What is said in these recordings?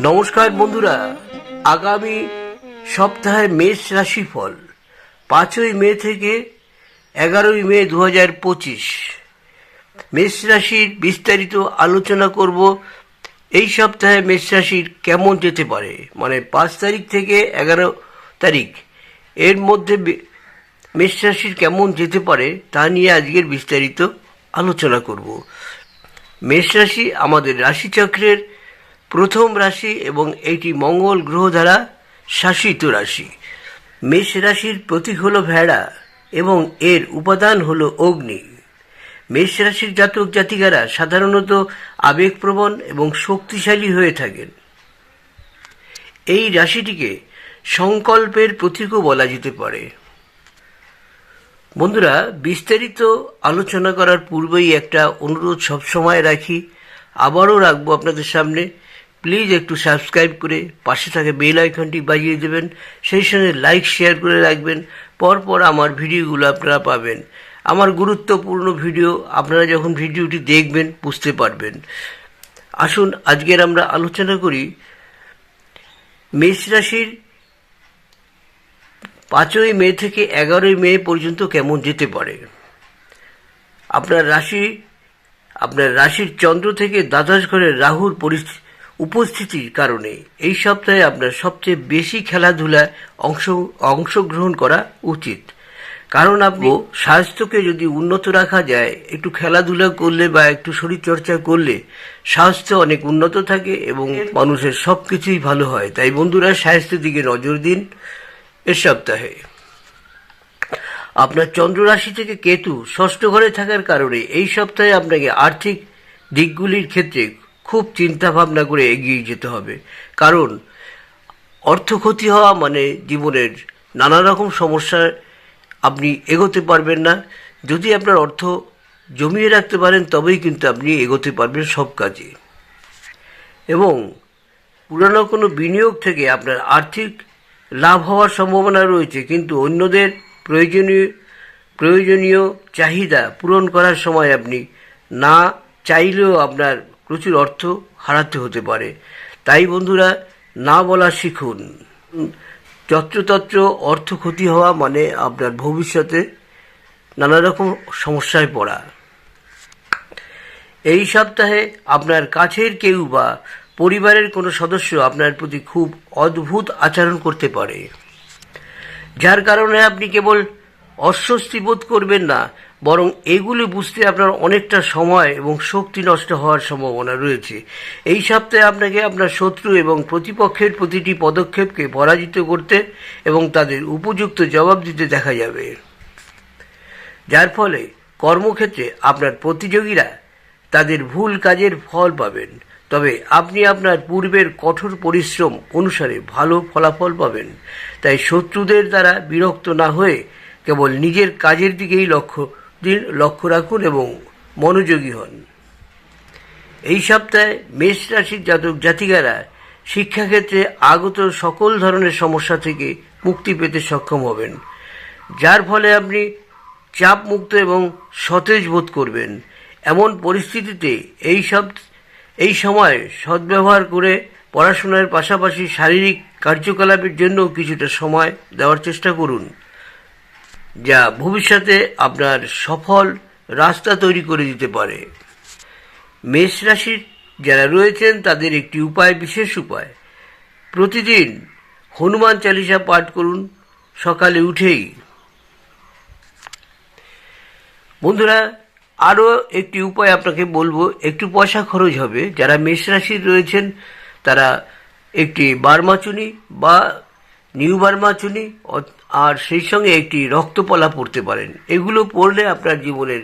নমস্কার বন্ধুরা, আগামী সপ্তাহে মেষ রাশিফল, পাঁচই মে থেকে এগারোই মে দু হাজার পঁচিশ। মেষ রাশির বিস্তারিত আলোচনা করব, এই সপ্তাহে মেষ রাশির কেমন যেতে পারে? মানে পাঁচ তারিখ থেকে এগারো তারিখ, এর মধ্যে মেষ রাশির কেমন যেতে পারে তা নিয়ে আজকের বিস্তারিত আলোচনা করব। মেষ রাশি আমাদের রাশিচক্রের প্রথম রাশি এবং এটি মঙ্গল গ্রহ দ্বারা শাসিত রাশি। মেষ রাশির প্রতীক হল ভেড়া এবং এর উপাদান হল অগ্নি। মেষ রাশির জাতক জাতিকারা সাধারণত আবেগপ্রবণ এবং শক্তিশালী হয়ে থাকেন। এই রাশিটিকে সংকল্পের প্রতীকও বলা যেতে পারে। বন্ধুরা, বিস্তারিত আলোচনা করার পূর্বেই একটা অনুরোধ সবসময় রাখি। আবারও রাখব আপনাদের সামনে। প্লিজ একটু সাবস্ক্রাইব করে পাশে থাকা বেল আইকনটি বাজিয়ে দেবেন, সেই সঙ্গে লাইক, শেয়ার করে রাখবেন, পরপর আমার ভিডিওগুলো আপনারা পাবেন। আমার গুরুত্বপূর্ণ ভিডিও আপনারা যখন ভিডিওটি দেখবেন, বুঝতে পারবেন। আসুন, আজকের আমরা আলোচনা করি মেষ রাশির পাঁচই মে থেকে এগারোই মে পর্যন্ত কেমন যেতে পারে? আপনার রাশি, আপনার রাশির চন্দ্র থেকে দ্বাদশ ঘরের রাহুর পরিস্থিতি উপস্থিতির কারণে এই সপ্তাহে আপনার সবচেয়ে বেশি খেলাধুলায় অংশ অংশগ্রহণ করা উচিত। কারণ আপনি স্বাস্থ্যকে যদি উন্নত রাখা যায় একটু খেলাধুলা করলে বা একটু শরীরচর্চা করলে স্বাস্থ্য অনেক উন্নত থাকে এবং মানুষের সব কিছুই ভালো হয়। তাই বন্ধুরা স্বাস্থ্যের দিকে নজর দিন এ সপ্তাহে। আপনার চন্দ্র রাশি থেকে কেতু ষষ্ঠ ঘরে থাকার কারণে এই সপ্তাহে আপনাকে আর্থিক দিকগুলির ক্ষেত্রে খুব চিন্তা ভাবনা করে এগিয়ে যেতে হবে। কারণ অর্থ ক্ষতি হওয়া মানে জীবনের নানা রকম সমস্যার আপনি এগোতে পারবেন না। যদি আপনার অর্থ জমিয়ে রাখতে পারেন, তবেই কিন্তু আপনি এগোতে পারবেন সব কাজে। এবং পুরানো কোনো বিনিয়োগ থেকে আপনার আর্থিক লাভ হওয়ার সম্ভাবনা রয়েছে, কিন্তু অন্যদের প্রয়োজনীয় প্রয়োজনীয় চাহিদা পূরণ করার সময় আপনি না চাইলেও আপনার প্রচুর অর্থ হারাতে হতে পারে। তাই বন্ধুরা, না বলা শিখুন। যত্রতত্র অর্থ ক্ষতি হওয়া মানে আপনার ভবিষ্যতে নানা রকম সমস্যায় পড়া। এই সপ্তাহে আপনার কাছের কেউ বা পরিবারের কোনো সদস্য আপনার প্রতি খুব অদ্ভুত আচরণ করতে পারে। যার কারণে আপনি কেবল অস্বস্তি বোধ করবেন না, বরং এগুলি বুঝতে আপনার অনেকটা সময় এবং শক্তি নষ্ট হওয়ার সম্ভাবনা রয়েছে। এই সপ্তাহে আপনাকে আপনার শত্রু এবং প্রতিপক্ষের প্রতিটি পদক্ষেপকে পরাজিত করতে এবং তাদের উপযুক্ত জবাব দিতে দেখা যাবে। যার ফলে কর্মক্ষেত্রে আপনার প্রতিযোগীরা তাদের ভুল কাজের ফল পাবেন। তবে আপনি আপনার পূর্বের কঠোর পরিশ্রম অনুসারে ভালো ফলাফল পাবেন। তাই শত্রুদের দ্বারা বিরক্ত না হয়ে কেবল নিজের কাজের দিকেই লক্ষ্য দিন লক্ষ্য রাখুন এবং মনোযোগী হন। এই সপ্তাহে মেষ রাশির জাতক জাতিকারা শিক্ষাক্ষেত্রে আগত সকল ধরনের সমস্যা থেকে মুক্তি পেতে সক্ষম হবেন, যার ফলে আপনি চাপ মুক্ত এবং সতেজ বোধ করবেন। এমন পরিস্থিতিতে এই সব, এই সময় সদ্ব্যবহার করে পড়াশোনার পাশাপাশি শারীরিক কার্যকলাপের জন্য কিছুটা সময় দেওয়ার চেষ্টা করুন। যা ভবিষ্যতে আপনার সফল রাস্তা তৈরি করে দিতে পারে। মেষ রাশির যারা রয়েছেন, তাদের একটি উপায়, বিশেষ উপায়। প্রতিদিন হনুমান চালিসা পাঠ করুন সকালে উঠেই। বন্ধুরা, আরও একটি উপায় আপনাকে বলব, একটু পয়সা খরচ হবে। যারা মেষ রাশির রয়েছেন, তারা একটি বারমাচুনি বা নিউ অ- আর সেই সঙ্গে একটি রক্তপলা পড়তে পারেন। এগুলো পড়লে আপনার জীবনের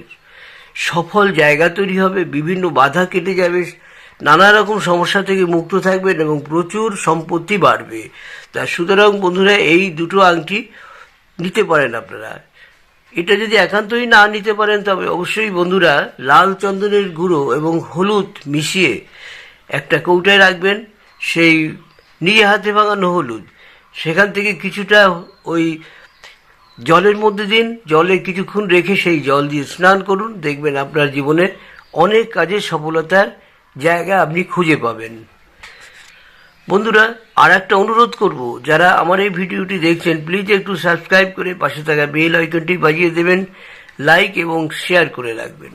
সফল জায়গা তৈরি হবে, বিভিন্ন বাধা কেটে যাবে, নানা রকম সমস্যা থেকে মুক্ত থাকবেন এবং প্রচুর সম্পত্তি বাড়বে। তা সুতরাং বন্ধুরা, এই দুটো আংটি নিতে পারেন আপনারা। এটা যদি একান্তই না নিতে পারেন, তবে অবশ্যই বন্ধুরা, লাল চন্দনের গুঁড়ো এবং হলুদ মিশিয়ে একটা কৌটায় রাখবেন। সেই নিজে হাতে ভাঙানো হলুদ। সেখান থেকে কিছুটা ওই জলের মধ্যে দিন, জলে কিছুক্ষণ রেখে সেই জল দিয়ে স্নান করুন। দেখবেন আপনার জীবনে অনেক কাজে সফলতার জায়গা আপনি খুঁজে পাবেন। বন্ধুরা আর একটা অনুরোধ করব, যারা আমার এই ভিডিওটি দেখছেন প্লিজ একটু সাবস্ক্রাইব করে পাশে থাকা বেল আইকনটি বাজিয়ে দেবেন লাইক এবং শেয়ার করে রাখবেন।